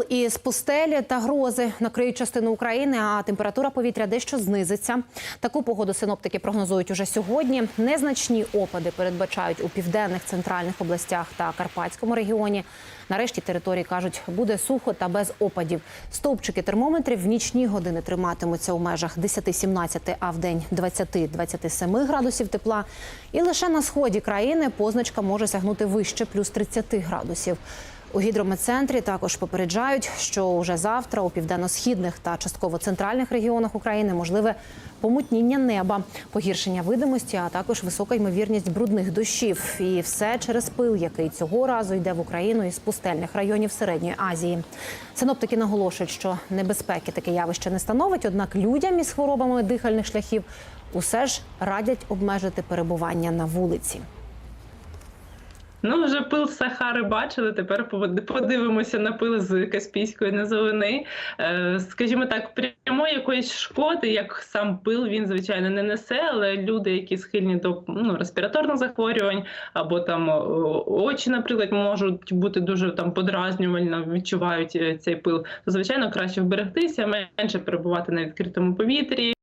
Пил із пустелі та грози накриють частину України, а температура повітря дещо знизиться. Таку погоду синоптики прогнозують уже сьогодні. Незначні опади передбачають у південних центральних областях та Карпатському регіоні. Нарешті території кажуть, буде сухо та без опадів. Стовпчики термометрів в нічні години триматимуться у межах 10-17, а в день 20-27 градусів тепла. І лише на сході країни позначка може сягнути вище плюс 30 градусів. У гідрометцентрі також попереджають, що уже завтра у південно-східних та частково центральних регіонах України можливе помутніння неба, погіршення видимості, а також висока ймовірність брудних дощів. І все через пил, який цього разу йде в Україну із пустельних районів Середньої Азії. Синоптики наголошують, що небезпеки таке явище не становить однак людям із хворобами дихальних шляхів усе ж радять обмежити перебування на вулиці. Ну, вже пил Сахари бачили. Тепер подивимося на пил з Каспійської низовини. Е, Скажімо так, прямої якоїсь шкоди, як сам пил, він звичайно не несе, але люди, які схильні до ну, респіраторних захворювань або там очі, наприклад, можуть бути дуже там подразнювально, відчувають е, цей пил, то звичайно краще вберегтися, менше перебувати на відкритому повітрі.